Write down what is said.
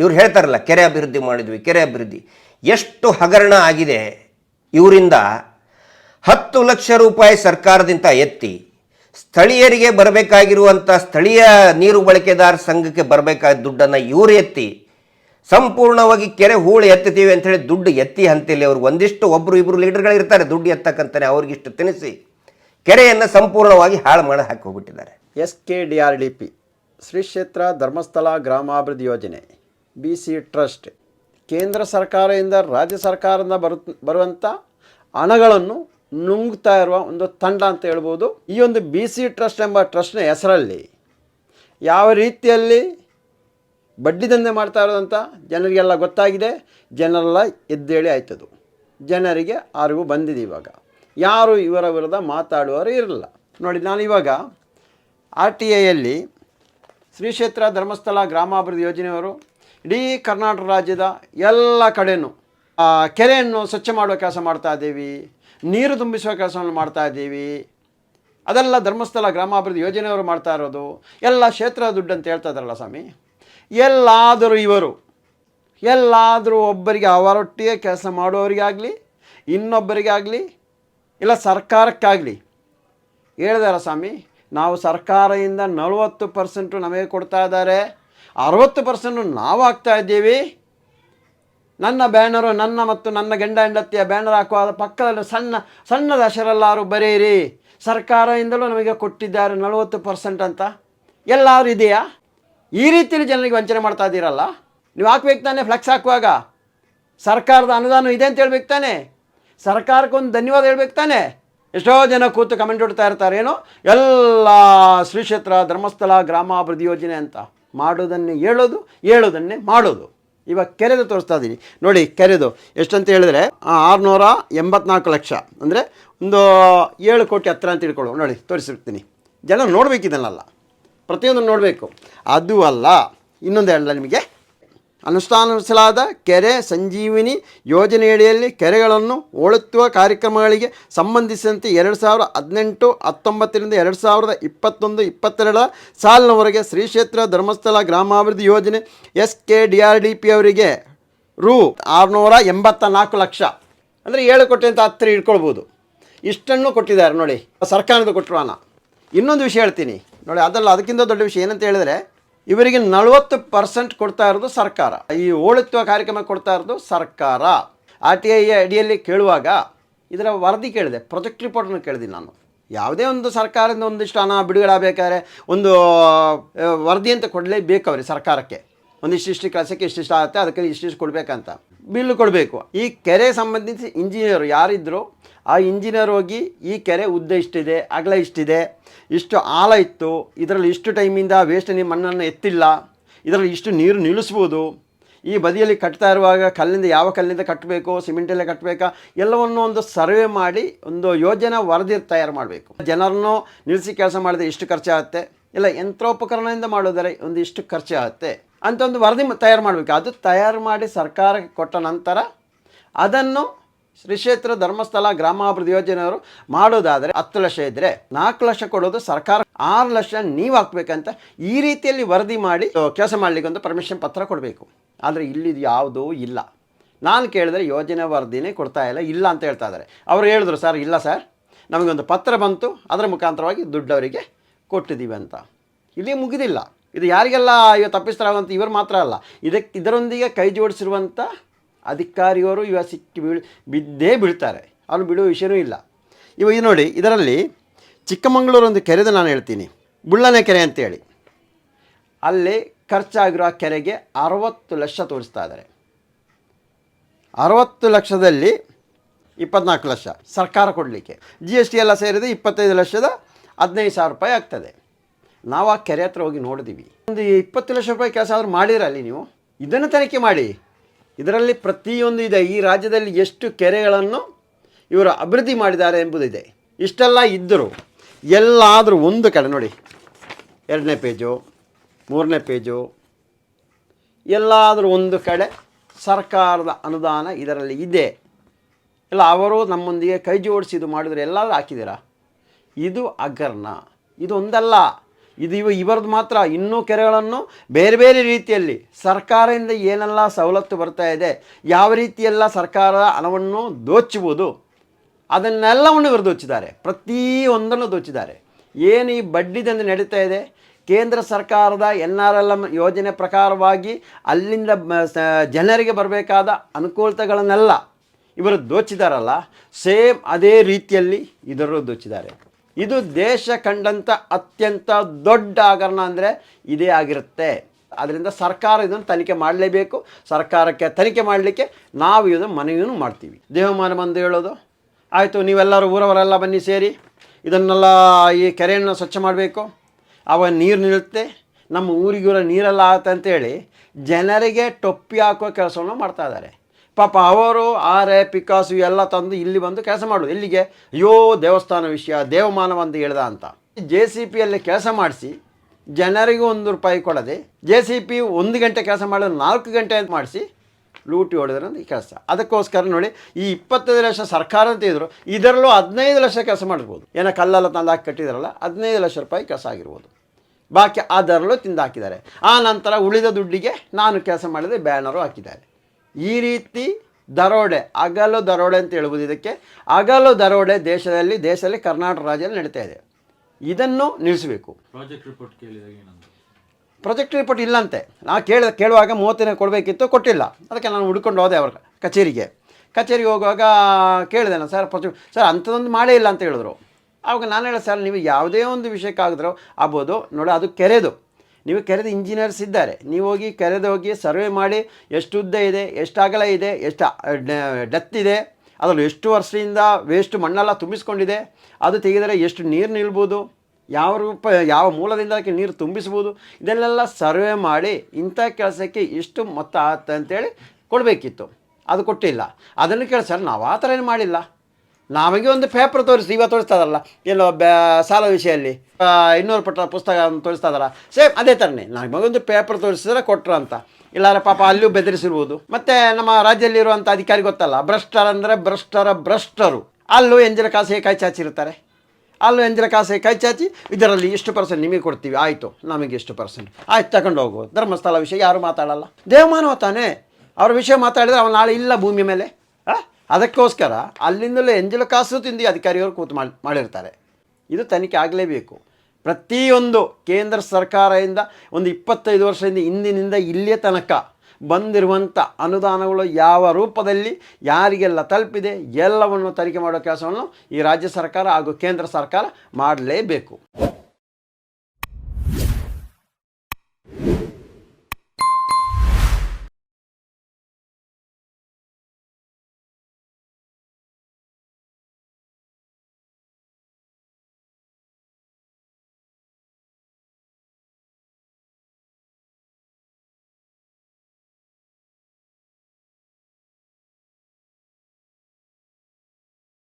ಇವ್ರು ಹೇಳ್ತಾರಲ್ಲ, ಕೆರೆ ಅಭಿವೃದ್ಧಿ ಮಾಡಿದ್ವಿ, ಕೆರೆ ಅಭಿವೃದ್ಧಿ. ಎಷ್ಟು ಹಗರಣ ಆಗಿದೆ ಇವರಿಂದ ಹತ್ತು ಲಕ್ಷ ರೂಪಾಯಿ ಸರ್ಕಾರದಿಂದ ಎತ್ತಿ ಸ್ಥಳೀಯರಿಗೆ ಬರಬೇಕಾಗಿರುವಂಥ ಸ್ಥಳೀಯ ನೀರು ಬಳಕೆದಾರ ಸಂಘಕ್ಕೆ ಬರಬೇಕಾದ ದುಡ್ಡನ್ನು ಇವರು ಎತ್ತಿ, ಸಂಪೂರ್ಣವಾಗಿ ಕೆರೆ ಹೂಳು ಎತ್ತುತ್ತೀವಿ ಅಂಥೇಳಿ ದುಡ್ಡು ಎತ್ತಿ ಅಂತೇಳಿ ಅವ್ರು ಒಂದಿಷ್ಟು ಒಬ್ಬರು ಇಬ್ಬರು ಲೀಡರ್ಗಳು ಇರ್ತಾರೆ, ದುಡ್ಡು ಎತ್ತಕ್ಕಂತಾನೆ ಅವ್ರಿಗಿಷ್ಟು ತಿನಿಸಿ ಕೆರೆಯನ್ನು ಸಂಪೂರ್ಣವಾಗಿ ಹಾಳು ಮಾಡಿ ಹಾಕಿ ಹೋಗ್ಬಿಟ್ಟಿದ್ದಾರೆ. S K D R D P, Shri Kshetra Dharmasthala Gramabhivruddhi ಯೋಜನೆ. ಬಿ ಸಿ ಟ್ರಸ್ಟ್ ಕೇಂದ್ರ ಸರ್ಕಾರದಿಂದ ರಾಜ್ಯ ಸರ್ಕಾರದಿಂದ ಬರು ಬರುವಂಥ ಹಣಗಳನ್ನು ನುಂಗ್ತಾ ಇರುವ ಒಂದು ತಂಡ ಅಂತ ಹೇಳ್ಬೋದು. ಈ ಒಂದು ಬಿ ಸಿ ಟ್ರಸ್ಟ್ ಎಂಬ ಟ್ರಸ್ಟ್ನ ಹೆಸರಲ್ಲಿ ಯಾವ ರೀತಿಯಲ್ಲಿ ಬಡ್ಡಿ ದಂಧೆ ಮಾಡ್ತಾ ಇರೋದಂತ ಜನರಿಗೆಲ್ಲ ಗೊತ್ತಾಗಿದೆ. ಜನರೆಲ್ಲ ಎದ್ದೇಳಿ ಆಯ್ತದು. ಜನರಿಗೆ ಅರಿವು ಬಂದಿದೆ ಇವಾಗ. ಯಾರು ಇವರ ವಿರುದ್ಧ ಮಾತಾಡುವವರು ಇರಲಿಲ್ಲ ನೋಡಿ, ನಾನು ಇವಾಗ ಆರ್ ಟಿ ಐಯಲ್ಲಿ ಶ್ರೀ ಕ್ಷೇತ್ರ ಧರ್ಮಸ್ಥಳ ಗ್ರಾಮಾಭಿವೃದ್ಧಿ ಯೋಜನೆಯವರು ಇಡೀ ಕರ್ನಾಟಕ ರಾಜ್ಯದ ಎಲ್ಲ ಕಡೆಯೂ ಕೆರೆಯನ್ನು ಸ್ವಚ್ಛ ಮಾಡುವ ಕೆಲಸ ಮಾಡ್ತಾ ಇದ್ದೀವಿ, ನೀರು ತುಂಬಿಸುವ ಕೆಲಸವನ್ನು ಮಾಡ್ತಾ ಇದ್ದೀವಿ. ಅದೆಲ್ಲ ಧರ್ಮಸ್ಥಳ ಗ್ರಾಮಾಭಿವೃದ್ಧಿ ಯೋಜನೆಯವರು ಮಾಡ್ತಾ ಇರೋದು. ಎಲ್ಲ ಕ್ಷೇತ್ರ ದುಡ್ಡು ಅಂತ ಹೇಳ್ತಾ ಇದ್ದಾರಲ್ಲ ಸ್ವಾಮಿ. ಎಲ್ಲಾದರೂ ಇವರು, ಎಲ್ಲಾದರೂ ಒಬ್ಬರಿಗೆ ಅವರೊಟ್ಟಿಗೆ ಕೆಲಸ ಮಾಡುವವರಿಗಾಗಲಿ, ಇನ್ನೊಬ್ಬರಿಗಾಗಲಿ, ಇಲ್ಲ ಸರ್ಕಾರಕ್ಕಾಗಲಿ ಹೇಳಿದಾರ ಸ್ವಾಮಿ, ನಾವು ಸರ್ಕಾರದಿಂದ ನಲವತ್ತು ಪರ್ಸೆಂಟು ನಮಗೆ ಕೊಡ್ತಾ ಇದ್ದಾರೆ. ಅರವತ್ತು ಪರ್ಸೆಂಟು ನಾವು ಹಾಕ್ತಾ ಇದ್ದೀವಿ ನನ್ನ ಬ್ಯಾನರು, ನನ್ನ ಮತ್ತು ನನ್ನ ಗಂಡ ಹೆಂಡತಿಯ ಬ್ಯಾನರ್ ಹಾಕುವ ಪಕ್ಕದಲ್ಲಿ ಸಣ್ಣ, ಸಣ್ಣದ ಅಕ್ಷರಲ್ಲಾರು ಬರೆಯಿರಿ. ಸರ್ಕಾರದಿಂದಲೂ ನಮಗೆ ಕೊಟ್ಟಿದ್ದಾರೆ ನಲವತ್ತು ಪರ್ಸೆಂಟ್ ಅಂತ. ಎಲ್ಲರೂ ಇದೆಯಾ? ಈ ರೀತಿಯಲ್ಲಿ ಜನರಿಗೆ ವಂಚನೆ ಮಾಡ್ತಾ ಇದ್ದೀರಲ್ಲ? ನೀವು ಹಾಕ್ಬೇಕು ತಾನೆ ಫ್ಲೆಕ್ಸ್ ಹಾಕುವಾಗ? ಸರ್ಕಾರದ ಅನುದಾನ ಇದೆ ಅಂತ ಹೇಳ್ಬೇಕು ತಾನೆ. ಸರ್ಕಾರಕ್ಕೊಂದು ಧನ್ಯವಾದ ಹೇಳ್ಬೇಕು ತಾನೆ. ಎಷ್ಟೋ ಜನ ಕೂತು ಕಮೆಂಟ್ ಹೊಡ್ತಾ ಇರ್ತಾರೆ, ಏನು? ಎಲ್ಲ ಶ್ರೀ ಕ್ಷೇತ್ರ ಧರ್ಮಸ್ಥಳ ಗ್ರಾಮಾಭಿವೃದ್ಧಿ ಯೋಜನೆ ಅಂತ. ಮಾಡೋದನ್ನೇ ಹೇಳೋದು, ಹೇಳೋದನ್ನೇ ಮಾಡೋದು. ಇವಾಗ ಕೆರೆದು ತೋರಿಸ್ತಾ ಇದ್ದೀನಿ ನೋಡಿ, ಕೆರೆದು. ಎಷ್ಟಂತ ಹೇಳಿದ್ರೆ ಆರುನೂರ ಎಂಬತ್ನಾಲ್ಕು ಲಕ್ಷ. ಅಂದರೆ ಒಂದು ಏಳು ಕೋಟಿ ಹತ್ರ ಅಂತ ತಿಳ್ಕೊಳ್ಳೋ ನೋಡಿ, ತೋರಿಸಿರ್ತೀನಿ. ಜನ ನೋಡ್ಬೇಕು ಇದನ್ನೆಲ್ಲ ಪ್ರತಿಯೊಂದನ್ನು ನೋಡಬೇಕು. ಅದು ಅಲ್ಲ, ಇನ್ನೊಂದು ಹೇಳಲ್ಲ ನಿಮಗೆ. ಅನುಷ್ಠಾನಿಸಲಾದ ಕೆರೆ ಸಂಜೀವಿನಿ ಯೋಜನೆಯಡಿಯಲ್ಲಿ ಕೆರೆಗಳನ್ನು ಹೋಳುತ್ತುವ ಕಾರ್ಯಕ್ರಮಗಳಿಗೆ ಸಂಬಂಧಿಸಿದಂತೆ ಎರಡು ಸಾವಿರದ ಹದಿನೆಂಟು, ಹತ್ತೊಂಬತ್ತರಿಂದ ಎರಡು ಸಾವಿರದ ಇಪ್ಪತ್ತೊಂದು, ಇಪ್ಪತ್ತೆರಡರ ಸಾಲಿನವರೆಗೆ Shri Kshetra Dharmasthala Gramabhivruddhi Yojane S K D R D P ಅವರಿಗೆ ರು ಆರುನೂರ ಎಂಬತ್ತ ನಾಲ್ಕು ಲಕ್ಷ. ಅಂದರೆ ಏಳು ಕೋಟಿ ಅಂತ ಹತ್ತಿರ ಇಟ್ಕೊಳ್ಬೋದು. ಇಷ್ಟನ್ನು ಕೊಟ್ಟಿದ್ದಾರೆ ನೋಡಿ. ಸರ್ಕಾರದ ಕೊಟ್ಟರು ಇನ್ನೊಂದು ವಿಷಯ ಹೇಳ್ತೀನಿ. ನೋಡಿ, ಅದಲ್ಲ, ಅದಕ್ಕಿಂತ ದೊಡ್ಡ ವಿಷಯ ಏನಂತ ಹೇಳಿದ್ರೆ ಇವರಿಗೆ ನಲವತ್ತು ಪರ್ಸೆಂಟ್ ಕೊಡ್ತಾ ಇರೋದು ಸರ್ಕಾರ. ಈ ಓಳುತ್ತುವ ಕಾರ್ಯಕ್ರಮ ಕೊಡ್ತಾ ಇರೋದು ಸರ್ಕಾರ. ಆರ್ ಟಿ ಐ ಅಡಿಯಲ್ಲಿ ಕೇಳುವಾಗ ಇದರ ವರದಿ ಕೇಳಿದೆ. ಪ್ರೊಜೆಕ್ಟ್ ರಿಪೋರ್ಟನ್ನು ಕೇಳಿದೆ ನಾನು. ಯಾವುದೇ ಒಂದು ಸರ್ಕಾರದಿಂದ ಒಂದಿಷ್ಟು ಹಣ ಬಿಡುಗಡೆ ಒಂದು ವರದಿ ಅಂತ ಕೊಡಲೇಬೇಕು ಅವ್ರಿಗೆ ಸರ್ಕಾರಕ್ಕೆ. ಒಂದಿಷ್ಟು ಇಷ್ಟು ಕೆಲಸಕ್ಕೆ ಇಷ್ಟಿಷ್ಟು ಆಗುತ್ತೆ, ಅದಕ್ಕೆ ಇಷ್ಟಿಷ್ಟು ಕೊಡಬೇಕಂತ. ಬಿಲ್ಲು ಕೊಡಬೇಕು. ಈ ಕೆರೆ ಸಂಬಂಧಿಸಿ ಇಂಜಿನಿಯರು ಯಾರಿದ್ರು ಆ ಇಂಜಿನಿಯರ್ ಹೋಗಿ ಈ ಕೆರೆ ಉದ್ದ ಇಷ್ಟಿದೆ, ಅಗಲ ಇಷ್ಟಿದೆ, ಇಷ್ಟು ಆಳ ಇತ್ತು, ಇದರಲ್ಲಿ ಇಷ್ಟು ಟೈಮಿಂದ ವೇಸ್ಟ್ ನಿಮ್ಮ ಮಣ್ಣನ್ನು ಎತ್ತಿಲ್ಲ, ಇದರಲ್ಲಿ ಇಷ್ಟು ನೀರು ನಿಲ್ಲಿಸ್ಬೋದು, ಈ ಬದಿಯಲ್ಲಿ ಕಟ್ತಾ ಇರುವಾಗ ಕಲ್ಲಿಂದ ಯಾವ ಕಲ್ಲಿಂದ ಕಟ್ಟಬೇಕು ಸಿಮೆಂಟೆಲ್ಲ ಕಟ್ಟಬೇಕಾ, ಎಲ್ಲವನ್ನು ಒಂದು ಸರ್ವೆ ಮಾಡಿ, ಒಂದು ಯೋಜನೆ ವರದಿ ತಯಾರು ಮಾಡಬೇಕು. ಜನರನ್ನು ನಿಲ್ಲಿಸಿ ಕೆಲಸ ಮಾಡಿದ್ರೆ ಇಷ್ಟು ಖರ್ಚಾಗುತ್ತೆ ಇಲ್ಲ ಯಂತ್ರೋಪಕರಣದಿಂದ ಮಾಡೋದರೆ ಒಂದು ಇಷ್ಟು ಖರ್ಚಾಗುತ್ತೆ ಅಂತ ಒಂದು ವರದಿ ತಯಾರು ಮಾಡಬೇಕು. ಅದು ತಯಾರು ಮಾಡಿ ಸರ್ಕಾರಕ್ಕೆ ಕೊಟ್ಟ ನಂತರ ಅದನ್ನು ಶ್ರೀ ಕ್ಷೇತ್ರ ಧರ್ಮಸ್ಥಳ ಗ್ರಾಮಾಭಿವೃದ್ಧಿ ಯೋಜನೆಯವರು ಮಾಡೋದಾದರೆ ಹತ್ತು ಲಕ್ಷ ಇದ್ದರೆ ನಾಲ್ಕು ಲಕ್ಷ ಕೊಡೋದು ಸರ್ಕಾರ. ಆರು ಲಕ್ಷ ನೀವು ಹಾಕ್ಬೇಕಂತ ಈ ರೀತಿಯಲ್ಲಿ ವರದಿ ಮಾಡಿ ಕೆಲಸ ಮಾಡಲಿಕ್ಕೆ ಒಂದು ಪರ್ಮಿಷನ್ ಪತ್ರ ಕೊಡಬೇಕು. ಆದರೆ ಇಲ್ಲಿ ಯಾವುದೂ ಇಲ್ಲ. ನಾನು ಕೇಳಿದ್ರೆ ಯೋಜನೆ ವರದಿನೇ ಕೊಡ್ತಾ ಇಲ್ಲ ಇಲ್ಲ ಅಂತ ಹೇಳ್ತಾ ಇದ್ದಾರೆ ಅವರು ಹೇಳಿದ್ರು, ಸರ್, ಇಲ್ಲ ಸರ್. ನಮಗೊಂದು ಪತ್ರ ಬಂತು, ಅದರ ಮುಖಾಂತರವಾಗಿ ದುಡ್ಡು ಅವರಿಗೆ ಕೊಟ್ಟಿದ್ದೀವಿ ಅಂತ. ಇಲ್ಲಿ ಮುಗಿದಿಲ್ಲ. ಇದು ಯಾರಿಗೆಲ್ಲ ಇವ ತಪ್ಪಿಸ್ತಾರಾಗುವಂಥ ಇವರು ಮಾತ್ರ ಅಲ್ಲ. ಇದಕ್ಕೆ ಇದರೊಂದಿಗೆ ಕೈ ಜೋಡಿಸಿರುವಂಥ ಅಧಿಕಾರಿಯವರು ಇವ ಸಿಕ್ಕಿ ಬೀಳ್ ಬಿದ್ದೇ ಬೀಳ್ತಾರೆ. ಅವನು ಬಿಡುವ ವಿಷಯವೂ ಇಲ್ಲ. ಇವಾಗ ಇದು ನೋಡಿ, ಇದರಲ್ಲಿ ಚಿಕ್ಕಮಗಳೂರು ಒಂದು ಕೆರೆದು ನಾನು ಹೇಳ್ತೀನಿ. ಬುಳ್ಳನೆ ಕೆರೆ ಅಂತೇಳಿ. ಅಲ್ಲಿ ಖರ್ಚಾಗಿರೋ ಆ ಕೆರೆಗೆ ಅರವತ್ತು ಲಕ್ಷ ತೋರಿಸ್ತಾ ಇದ್ದಾರೆ ಅರವತ್ತು ಲಕ್ಷದಲ್ಲಿ ಇಪ್ಪತ್ನಾಲ್ಕು ಲಕ್ಷ ಸರ್ಕಾರ ಕೊಡಲಿಕ್ಕೆ. ಜಿ ಎಸ್ ಟಿ ಎಲ್ಲ ಸೇರಿದ ಇಪ್ಪತ್ತೈದು ಲಕ್ಷದ ಹದಿನೈದು ಸಾವಿರ ರೂಪಾಯಿ ಆಗ್ತದೆ. ನಾವು ಆ ಕೆರೆ ಹತ್ರ ಹೋಗಿ ನೋಡಿದೀವಿ. ಒಂದು ಇಪ್ಪತ್ತು ಲಕ್ಷ ರೂಪಾಯಿ ಕೆಲಸ ಆದರೂ ಮಾಡಿರಲ್ಲಿ ನೀವು. ಇದನ್ನು ತನಿಖೆ ಮಾಡಿ. ಇದರಲ್ಲಿ ಪ್ರತಿಯೊಂದು ಇದೆ. ಈ ರಾಜ್ಯದಲ್ಲಿ ಎಷ್ಟು ಕೆರೆಗಳನ್ನು ಇವರು ಅಭಿವೃದ್ಧಿ ಮಾಡಿದ್ದಾರೆ ಎಂಬುದಿದೆ. ಇಷ್ಟೆಲ್ಲ ಇದ್ದರೂ ಎಲ್ಲಾದರೂ ಒಂದು ಕಡೆ ನೋಡಿ. ಎರಡನೇ ಪೇಜು, ಮೂರನೇ ಪೇಜು, ಎಲ್ಲಾದರೂ ಒಂದು ಕಡೆ ಸರ್ಕಾರದ ಅನುದಾನ ಇದರಲ್ಲಿ ಇದೆ. ಇಲ್ಲ, ಅವರು ನಮ್ಮೊಂದಿಗೆ ಕೈ ಜೋಡಿಸಿ ಇದು ಮಾಡಿದರೆ ಎಲ್ಲಾದರೂ ಹಾಕಿದ್ದೀರಾ? ಇದು ಅಗರ್ನ. ಇದೊಂದಲ್ಲ. ಇದು ಇವ ಇವರದ್ದು ಮಾತ್ರ. ಇನ್ನೂ ಕೆರೆಗಳನ್ನು ಬೇರೆ ಬೇರೆ ರೀತಿಯಲ್ಲಿ ಸರ್ಕಾರದಿಂದ ಏನೆಲ್ಲ ಸವಲತ್ತು ಬರ್ತಾ ಇದೆ, ಯಾವ ರೀತಿಯೆಲ್ಲ ಸರ್ಕಾರದ ಹಣವನ್ನು ದೋಚುವುದು ಅದನ್ನೆಲ್ಲವನ್ನು ಇವರು ದೋಚಿದ್ದಾರೆ. ಪ್ರತಿಯೊಂದನ್ನು ದೋಚಿದ್ದಾರೆ. ಏನು ಈ ಬಡ್ಡಿದಂದು ನಡೀತಾ ಇದೆ? ಕೇಂದ್ರ ಸರ್ಕಾರದ ಎನ್ ಆರ್ ಎಲ್ ಎಂ ಯೋಜನೆ ಪ್ರಕಾರವಾಗಿ ಅಲ್ಲಿಂದ ಜನರಿಗೆ ಬರಬೇಕಾದ ಅನುಕೂಲತೆಗಳನ್ನೆಲ್ಲ ಇವರು ದೋಚಿದಾರಲ್ಲ, ಸೇಮ್ ಅದೇ ರೀತಿಯಲ್ಲಿ ಇದರ ದೋಚಿದ್ದಾರೆ. ಇದು ದೇಶ ಕಂಡಂಥ ಅತ್ಯಂತ ದೊಡ್ಡ ಹಗರಣ ಅಂದರೆ ಇದೇ ಆಗಿರುತ್ತೆ. ಅದರಿಂದ ಸರ್ಕಾರ ಇದನ್ನು ತನಿಖೆ ಮಾಡಲೇಬೇಕು. ಸರ್ಕಾರಕ್ಕೆ ತನಿಖೆ ಮಾಡಲಿಕ್ಕೆ ನಾವು ಇದನ್ನು ಮನವಿಯನ್ನು ಮಾಡ್ತೀವಿ. ದೇವಮಾನ ಬಂದು ಹೇಳೋದು, ಆಯಿತು, ನೀವೆಲ್ಲರೂ ಊರವರೆಲ್ಲ ಬನ್ನಿ ಸೇರಿ. ಇದನ್ನೆಲ್ಲ ಈ ಕೆರೆಯನ್ನು ಸ್ವಚ್ಛ ಮಾಡಬೇಕು. ಆವಾಗ ನೀರು ನಿಲ್ಲುತ್ತೆ. ನಮ್ಮ ಊರಿಗೂರ ನೀರೆಲ್ಲ ಆಗುತ್ತೆ ಅಂತೇಳಿ ಜನರಿಗೆ ಟೊಪ್ಪಿ ಹಾಕುವ ಕೆಲಸವನ್ನು ಮಾಡ್ತಾ ಇದ್ದಾರೆ. ಪಾಪ ಅವರು ಆರೆ ಪಿಕಾಸು ಎಲ್ಲ ತಂದು ಇಲ್ಲಿ ಬಂದು ಕೆಲಸ ಮಾಡೋದು. ಇಲ್ಲಿಗೆ ಅಯ್ಯೋ, ದೇವಸ್ಥಾನ ವಿಷಯ, ದೇವಮಾನವ ಅಂತ ಹೇಳ್ದ ಅಂತ. ಜೆ ಸಿ ಪಿಯಲ್ಲಿ ಕೆಲಸ ಮಾಡಿಸಿ, ಜನರಿಗೂ ಒಂದು ರೂಪಾಯಿ ಕೊಡದೆ ಜೆ ಸಿ ಪಿ ಒಂದು ಗಂಟೆ ಕೆಲಸ ಮಾಡೋದು ನಾಲ್ಕು ಗಂಟೆ ಅಂತ ಮಾಡಿಸಿ, ಲೂಟಿ ಹೊಡೆದ್ರೆ ಈ ಕೆಲಸ. ಅದಕ್ಕೋಸ್ಕರ ನೋಡಿ, ಈ ಇಪ್ಪತ್ತೈದು ಲಕ್ಷ ಸರ್ಕಾರ ಅಂತ ಇದ್ರು ಇದರಲ್ಲೂ ಹದಿನೈದು ಲಕ್ಷ ಕೆಲಸ ಮಾಡಿರ್ಬೋದು ಏನೋ ಕಲ್ಲೆಲ್ಲ ತಂದು ಹಾಕಿ ಕಟ್ಟಿದಾರಲ್ಲ, ಹದಿನೈದು ಲಕ್ಷ ರೂಪಾಯಿ ಕೆಲಸ ಆಗಿರ್ಬೋದು. ಬಾಕಿ ಅದರಲ್ಲೂ ತಿಂದು ಹಾಕಿದ್ದಾರೆ. ಆ ನಂತರ ಉಳಿದ ದುಡ್ಡಿಗೆ ನಾನು ಕೆಲಸ ಮಾಡಿದರೆ ಬ್ಯಾನರು ಹಾಕಿದ್ದಾರೆ. ಈ ರೀತಿ ದರೋಡೆ ಅಗಲು ದರೋಡೆ ಅಂತ ಹೇಳ್ಬೋದು ಇದಕ್ಕೆ. ಅಗಲು ದರೋಡೆ ದೇಶದಲ್ಲಿ ದೇಶದಲ್ಲಿ ಕರ್ನಾಟಕ ರಾಜ್ಯದಲ್ಲಿ ನಡೀತಾ ಇದೆ. ಇದನ್ನು ನಿಲ್ಲಿಸಬೇಕು. ಪ್ರಾಜೆಕ್ಟ್ ರಿಪೋರ್ಟ್ ಕೇಳಿದಾಗ ಪ್ರೊಜೆಕ್ಟ್ ರಿಪೋರ್ಟ್ ಇಲ್ಲಂತೆ. ನಾ ಕೇಳಿದ ಕೇಳುವಾಗ ಮೂವತ್ತಿನ ಕೊಡಬೇಕಿತ್ತು ಕೊಟ್ಟಿಲ್ಲ. ಅದಕ್ಕೆ ನಾನು ಹುಡ್ಕೊಂಡು ಹೋದೆ ಅವ್ರ ಕಚೇರಿಗೆ. ಕಚೇರಿಗೆ ಹೋಗುವಾಗ ಕೇಳಿದೆ ನಾನು ಸರ್ ಪ್ರಾಜೆಕ್ಟ್ ಸರ್ ಅಂಥದ್ದೊಂದು ಮಾಡೇ ಇಲ್ಲ ಅಂತ ಹೇಳಿದ್ರು. ಆವಾಗ ನಾನು ಹೇಳಿದೆ ಸರ್ ನೀವು ಯಾವುದೇ ಒಂದು ವಿಷಯಕ್ಕಾಗಿದ್ರು ಆಗ್ಬೋದು. ನೋಡಿ ಅದು ಕೆರೆದು. ನೀವು ಕೆರೆದ ಇಂಜಿನಿಯರ್ಸ್ ಇದ್ದಾರೆ, ನೀವು ಹೋಗಿ ಕೆರೆದು ಹೋಗಿ ಸರ್ವೆ ಮಾಡಿ ಎಷ್ಟು ಉದ್ದ ಇದೆ, ಎಷ್ಟು ಅಗಲ ಇದೆ ಎಷ್ಟು ಡೆತ್ ಇದೆ, ಅದರಲ್ಲಿ ಎಷ್ಟು ವರ್ಷದಿಂದ ವೇಸ್ಟ್ ಮಣ್ಣೆಲ್ಲ ತುಂಬಿಸ್ಕೊಂಡಿದೆ, ಅದು ತೆಗೆದರೆ ಎಷ್ಟು ನೀರು ನಿಲ್ಬೋದು, ಯಾವ ರೂಪ, ಯಾವ ಮೂಲದಿಂದ ಅದಕ್ಕೆ ನೀರು ತುಂಬಿಸ್ಬೋದು, ಇದನ್ನೆಲ್ಲ ಸರ್ವೆ ಮಾಡಿ ಇಂಥ ಕೆಲಸಕ್ಕೆ ಇಷ್ಟು ಮೊತ್ತ ಅಂತೇಳಿ ಕೊಡಬೇಕಿತ್ತು. ಅದು ಕೊಟ್ಟಿಲ್ಲ. ಅದನ್ನು ಕೇಳಿ ಸರ್, ನಾವು ಆ ಥರ ಏನು ಮಾಡಿಲ್ಲ. ನಮಗೆ ಒಂದು ಪೇಪರ್ ತೋರಿಸಿ ಇವಾಗ ತೋರಿಸ್ತಾರಲ್ಲ ಎಲ್ಲೋ ಬ್ಯಾ ಸಾಲ ವಿಷಯಲ್ಲಿ. ಇನ್ನೂರು ಪಟ್ಟ ಪುಸ್ತಕ ತೋರಿಸ್ತಾ ಇದಾರ ಸೇಮ್ ಅದೇ ಥರನೇ ನಮಗೊಂದು ಪೇಪರ್ ತೋರಿಸಿದ್ರೆ ಕೊಟ್ಟರು ಅಂತ. ಇಲ್ಲಾರ ಪಾಪ ಅಲ್ಲೂ ಬೆದರಿಸಿರ್ಬೋದು. ಮತ್ತು ನಮ್ಮ ರಾಜ್ಯದಲ್ಲಿರುವಂಥ ಅಧಿಕಾರಿ ಗೊತ್ತಲ್ಲ ಭ್ರಷ್ಟರಂದರೆ ಭ್ರಷ್ಟರ ಭ್ರಷ್ಟರು. ಅಲ್ಲೂ ಎಂಜಿನ ಕಾಸಿಗೆ ಕೈ ಚಾಚಿರ್ತಾರೆ ಅಲ್ಲೂ ಎಂಜಿನ ಕಾಸಿಗೆ ಕೈ ಚಾಚಿ? ಇದರಲ್ಲಿ ಇಷ್ಟು ಪರ್ಸೆಂಟ್ ನಿಮಗೆ ಕೊಡ್ತೀವಿ. ಆಯಿತು, ನಮಗೆ ಇಷ್ಟು ಪರ್ಸೆಂಟ್ ಆಯ್ತು, ತಗೊಂಡು ಹೋಗು. ಧರ್ಮಸ್ಥಳ ವಿಷಯ ಯಾರು ಮಾತಾಡಲ್ಲ. ದೇವಮಾನವ ತಾನೇ. ಅವ್ರ ವಿಷಯ ಮಾತಾಡಿದ್ರೆ ಅವನು ನಾಳೆ ಇಲ್ಲ ಭೂಮಿ ಮೇಲೆ? ಅದಕ್ಕೋಸ್ಕರ ಅಲ್ಲಿಂದಲೇ ಎಂಜಲು ಕಾಸು ತಿಂದು ಅಧಿಕಾರಿಯವರು ಕೂತು ಮಾಡಿ, ಮಾಡಿರ್ತಾರೆ. ಇದು ತನಿಖೆ ಆಗಲೇಬೇಕು. ಪ್ರತಿಯೊಂದು ಕೇಂದ್ರ ಸರ್ಕಾರದಿಂದ ಒಂದು ಇಪ್ಪತ್ತೈದು ವರ್ಷದಿಂದ ಇಂದಿನಿಂದ ಇಲ್ಲಿಯ ತನಕ ಬಂದಿರುವಂಥ ಅನುದಾನಗಳು ಯಾವ ರೂಪದಲ್ಲಿ, ಯಾರಿಗೆಲ್ಲ ತಲುಪಿದೆ, ಎಲ್ಲವನ್ನು ತನಿಖೆ ಮಾಡೋ ಕೆಲಸವನ್ನು ಈ ರಾಜ್ಯ ಸರ್ಕಾರ ಹಾಗೂ ಕೇಂದ್ರ ಸರ್ಕಾರ ಮಾಡಲೇಬೇಕು.